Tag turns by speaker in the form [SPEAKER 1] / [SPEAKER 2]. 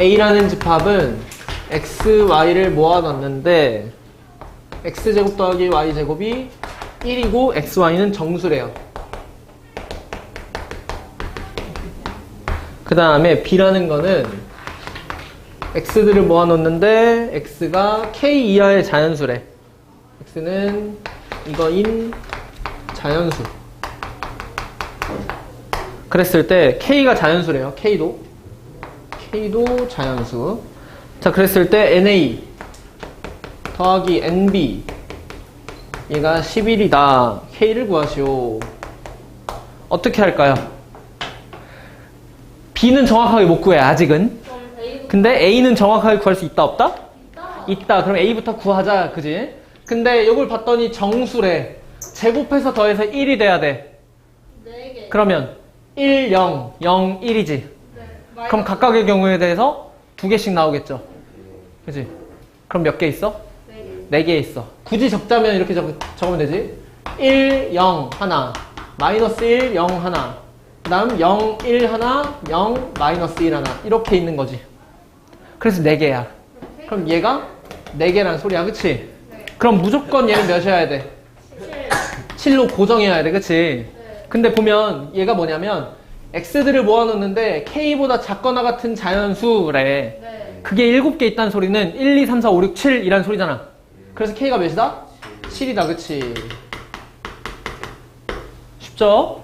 [SPEAKER 1] A라는 집합은 X, Y를 모아놨는데 X제곱 더하기 Y제곱이 1이고 XY는 정수래요. 그 다음에 B라는 거는 X들을 모아놓는데 X가 K 이하의 자연수래. X는 이거인 자연수. 그랬을 때 K가 자연수래요. K도. K도 자연수. 자, 그랬을 때 NA 더하기 NB 얘가 11이다. K를 구하시오. 어떻게 할까요? B는 정확하게 못 구해, 아직은. 근데 A는 정확하게 구할 수 있다, 없다?
[SPEAKER 2] 있다.
[SPEAKER 1] 있다. 그럼 A부터 구하자, 그지? 근데 이걸 봤더니 정수래. 제곱해서 더해서 1이 돼야 돼.
[SPEAKER 2] 네 개.
[SPEAKER 1] 그러면 1, 0, 0, 1이지.
[SPEAKER 2] 네.
[SPEAKER 1] 그럼 각각의 경우에 대해서 두 개씩 나오겠죠. 그지? 그럼 몇 개 있어? 네 개. 있어. 굳이 적자면 이렇게 적, 적으면 되지. 1, 0, 하나. 마이너스 1, 0, 하나. 그 다음 0, 1, 하나. 0, 마이너스 1, 하나. 이렇게 있는 거지. 그래서 네 개야. 그럼 얘가 네 개란 소리야. 그치?
[SPEAKER 2] 네.
[SPEAKER 1] 그럼 무조건 얘는 몇이어야 돼?
[SPEAKER 2] 7.
[SPEAKER 1] 7로 고정해야 돼. 그치?
[SPEAKER 2] 네.
[SPEAKER 1] 근데 보면 얘가 뭐냐면 x들을 모아놓는데 k보다 작거나 같은 자연수래.
[SPEAKER 2] 네.
[SPEAKER 1] 그게 7개 있다는 소리는 1, 2, 3, 4, 5, 6, 7이란 소리잖아. 그래서 k가 몇이다? 7이다. 그치? 쉽죠?